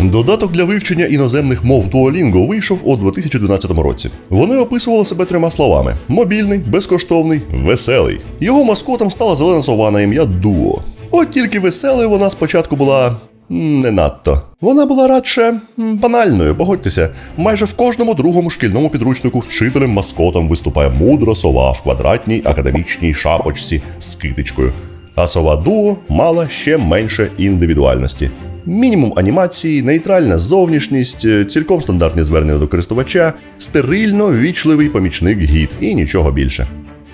Додаток для вивчення іноземних мов Duolingo вийшов у 2012 році. Вони описували себе трьома словами: мобільний, безкоштовний, веселий. Його маскотом стала зелена сова на ім'я Дуо. От тільки веселою вона спочатку була не надто. Вона була радше банальною, погодьтеся. Майже в кожному другому шкільному підручнику вчителем маскотом виступає мудра сова в квадратній академічній шапочці з китичкою. А сова Дуо мала ще менше індивідуальності. Мінімум анімації, нейтральна зовнішність, е, цілком стандартні звернення до користувача, стерильно ввічливий помічник гід і нічого більше.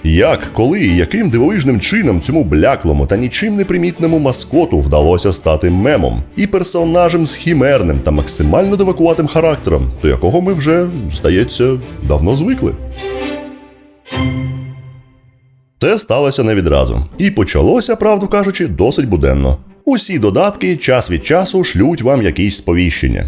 Як, коли і яким дивовижним чином цьому бляклому та нічим не примітному маскоту вдалося стати мемом і персонажем з хімерним та максимально девакуватим характером, до якого ми вже, здається, давно звикли. Це сталося не відразу. І почалося, правду кажучи, досить буденно. Усі додатки час від часу шлють вам якісь сповіщення.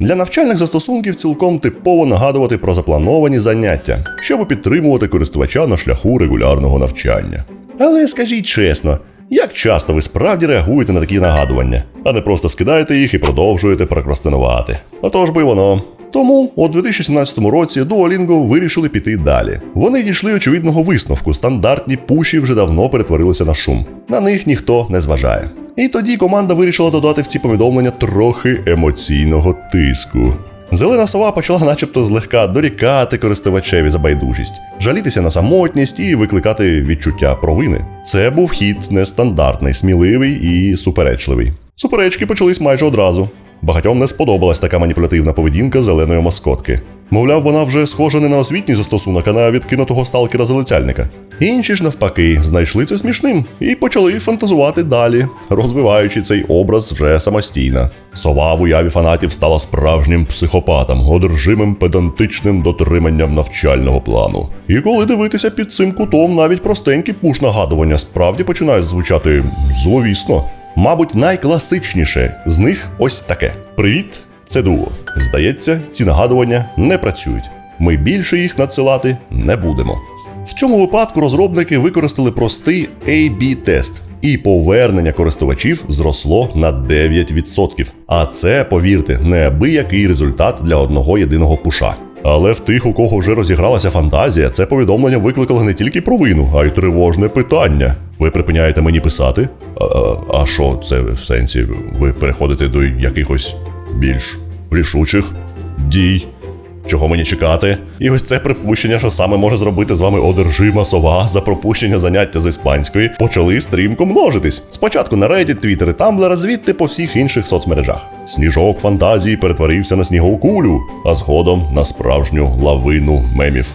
Для навчальних застосунків цілком типово нагадувати про заплановані заняття, щоб підтримувати користувача на шляху регулярного навчання. Але скажіть чесно, як часто ви справді реагуєте на такі нагадування, а не просто скидаєте їх і продовжуєте прокрастинувати? Отож би воно. Тому у 2017 році Duolingo вирішили піти далі. Вони дійшли очевидного висновку: стандартні пуші вже давно перетворилися на шум. На них ніхто не зважає. І тоді команда вирішила додати в ці повідомлення трохи емоційного тиску. Зелена сова почала, начебто, злегка дорікати користувачеві за байдужість, жалітися на самотність і викликати відчуття провини. Це був хід нестандартний, сміливий і суперечливий. Суперечки почались майже одразу. Багатьом не сподобалась така маніпулятивна поведінка зеленої маскотки. Мовляв, вона вже схожа не на освітній застосунок, а на відкинутого сталкера залицяльника. Інші ж навпаки знайшли це смішним і почали фантазувати далі, розвиваючи цей образ вже самостійно. Сова в уяві фанатів стала справжнім психопатом, одержимим педантичним дотриманням навчального плану. І коли дивитися під цим кутом, навіть простенькі пуш нагадування справді починають звучати зловісно. Мабуть, найкласичніше з них ось таке: Привіт, це дуо. Здається, ці нагадування не працюють. Ми більше їх надсилати не будемо. В цьому випадку розробники використали простий A-B-тест, і повернення користувачів зросло на 9%. А це, повірте, неабиякий результат для одного єдиного пуша. Але в тих, у кого вже розігралася фантазія, це повідомлення викликало не тільки провину, а й тривожне питання. Ви припиняєте мені писати? А що це в сенсі? Ви переходите до якихось більш рішучих дій? Чого мені чекати? І ось це припущення, що саме може зробити з вами одержима сова за пропущення заняття з іспанської, почали стрімко множитись. Спочатку на Reddit, Twitter і Tumblr, звідти по всіх інших соцмережах. Сніжок фантазії перетворився на снігову кулю, а згодом на справжню лавину мемів.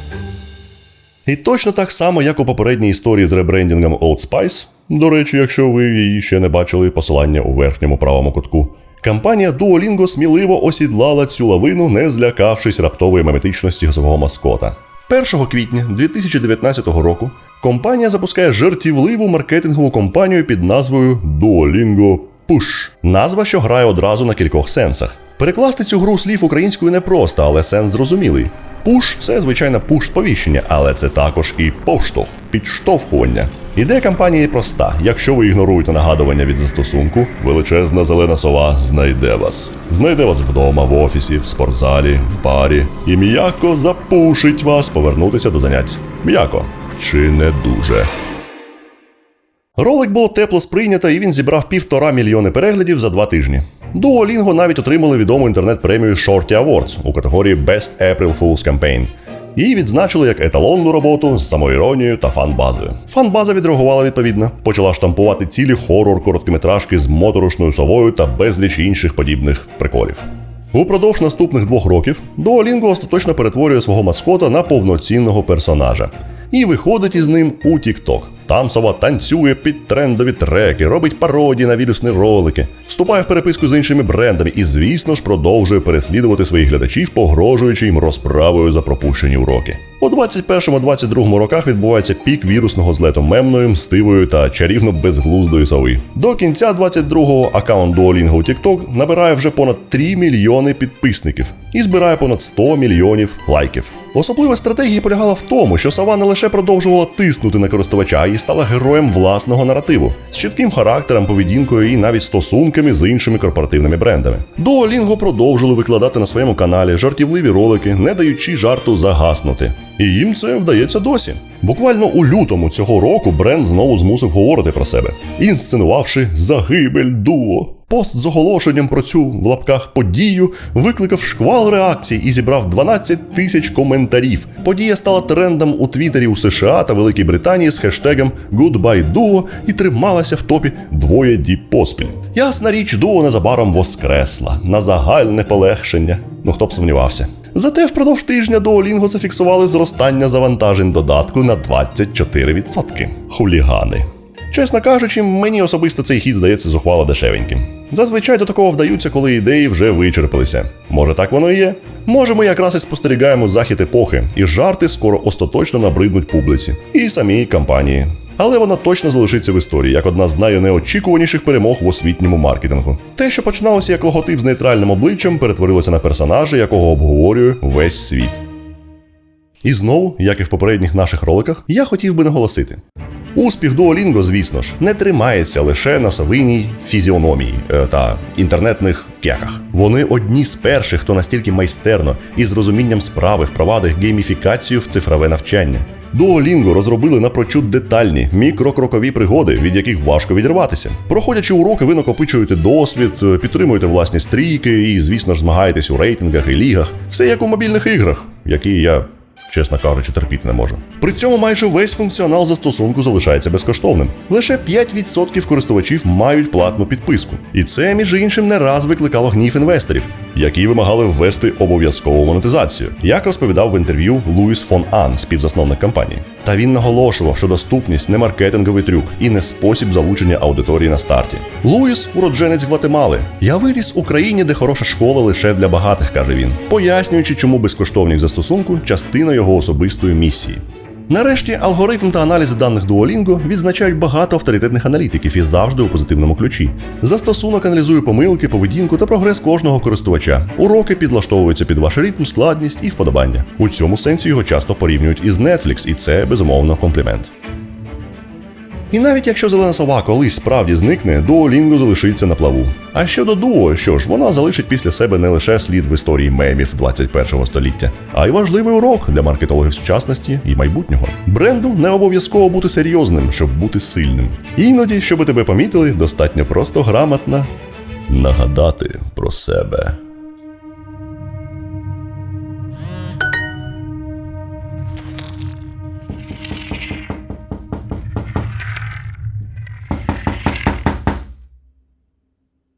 І точно так само, як у попередній історії з ребрендінгом Old Spice, до речі, якщо ви її ще не бачили, посилання у верхньому правому кутку. Компанія Duolingo сміливо осідлала цю лавину, не злякавшись раптової меметичності свого маскота. 1 квітня 2019 року компанія запускає жартівливу маркетингову кампанію під назвою Duolingo Push. Назва, що грає одразу на кількох сенсах. Перекласти цю гру слів українською непросто, але сенс зрозумілий. Пуш це звичайно пуш сповіщення, але це також і поштовх, підштовхування. Ідея кампанії проста: якщо ви ігноруєте нагадування від застосунку, величезна зелена сова знайде вас. Знайде вас вдома, в офісі, в спортзалі, в барі і м'яко запушить вас повернутися до занять. М'яко чи не дуже. Ролик було тепло сприйнято, і він зібрав півтора мільйони переглядів за два тижні. Duolingo навіть отримали відому інтернет-премію Shorty Awards у категорії Best April Fool's Campaign. Її відзначили як еталонну роботу з самоіронією та фан-базою. Фан-база відреагувала відповідно, почала штампувати цілі хорор короткометражки з моторошною совою та безліч інших подібних приколів. Упродовж наступних двох років Duolingo остаточно перетворює свого маскота на повноцінного персонажа і виходить із ним у TikTok. Там сова танцює під трендові треки, робить пародії на вірусні ролики, вступає в переписку з іншими брендами і, звісно ж, продовжує переслідувати своїх глядачів, погрожуючи їм розправою за пропущені уроки. У 21-22 роках відбувається пік вірусного злету мемної, мстивої та чарівно безглуздої сови. До кінця 22-го аккаунт Duolingo у TikTok набирає вже понад 3 мільйони підписників і збирає понад 100 мільйонів лайків. Особливість стратегії полягала в тому, що сова не лише продовжувала тиснути на користувача, й стала героєм власного наративу з чітким характером, поведінкою і навіть стосунками з іншими корпоративними брендами. Duolingo продовжили викладати на своєму каналі жартівливі ролики, не даючи жарту загаснути. І їм це вдається досі. Буквально у лютому цього року бренд знову змусив говорити про себе, інсценувавши загибель дуо. Пост з оголошенням про цю в лапках подію викликав шквал реакцій і зібрав 12 тисяч коментарів. Подія стала трендом у Твіттері у США та Великій Британії з хештегом Goodbye Duo і трималася в топі двоє діб поспіль. Ясна річ, дуо незабаром воскресла на загальне полегшення. Ну хто б сумнівався. Зате впродовж тижня Duolingo зафіксували зростання завантажень додатку на 24%. Хулігани. Чесно кажучи, мені особисто цей хід здається зухвало дешевеньким. Зазвичай до такого вдаються, коли ідеї вже вичерпалися. Може, так воно і є? Може, ми якраз і спостерігаємо захід епохи, і жарти скоро остаточно набриднуть публіці і самій компанії. Але вона точно залишиться в історії як одна з найнеочікуваніших перемог в освітньому маркетингу. Те, що починалося як логотип з нейтральним обличчям, перетворилося на персонажа, якого обговорює весь світ. І знову, як і в попередніх наших роликах, я хотів би наголосити. Успіх Duolingo, звісно ж, не тримається лише на совиній фізіономії е, та інтернетних кеках. Вони одні з перших, хто настільки майстерно і з розумінням справи впровадив гейміфікацію в цифрове навчання. Duolingo розробили напрочуд детальні мікрокрокові пригоди, від яких важко відірватися. Проходячи уроки, ви накопичуєте досвід, е, підтримуєте власні стрійки і, звісно ж, змагаєтесь у рейтингах і лігах. Все як у мобільних іграх, які я чесно кажучи, терпіти не можу. При цьому майже весь функціонал застосунку залишається безкоштовним. Лише 5% користувачів мають платну підписку. І це, між іншим, не раз викликало гнів інвесторів, які вимагали ввести обов'язкову монетизацію, як розповідав в інтерв'ю Луїс фон Ан, співзасновник компанії. Та він наголошував, що доступність не маркетинговий трюк і не спосіб залучення аудиторії на старті. Луїс уродженець Гватемали. Я виріс у країні, де хороша школа лише для багатих, каже він, пояснюючи, чому безкоштовність застосунку частина його особистої місії. Нарешті алгоритм та аналіз даних Duolingo відзначають багато авторитетних аналітиків і завжди у позитивному ключі. Застосунок аналізує помилки, поведінку та прогрес кожного користувача. Уроки підлаштовуються під ваш ритм, складність і вподобання. У цьому сенсі його часто порівнюють із Netflix, і це безумовно комплімент. І навіть якщо зелена сова колись справді зникне, Duolingo залишиться на плаву. А щодо Duo, що ж, вона залишить після себе не лише слід в історії мемів 21-го століття, а й важливий урок для маркетологів сучасності і майбутнього. Бренду не обов'язково бути серйозним, щоб бути сильним. Іноді, щоб тебе помітили, достатньо просто грамотно нагадати про себе.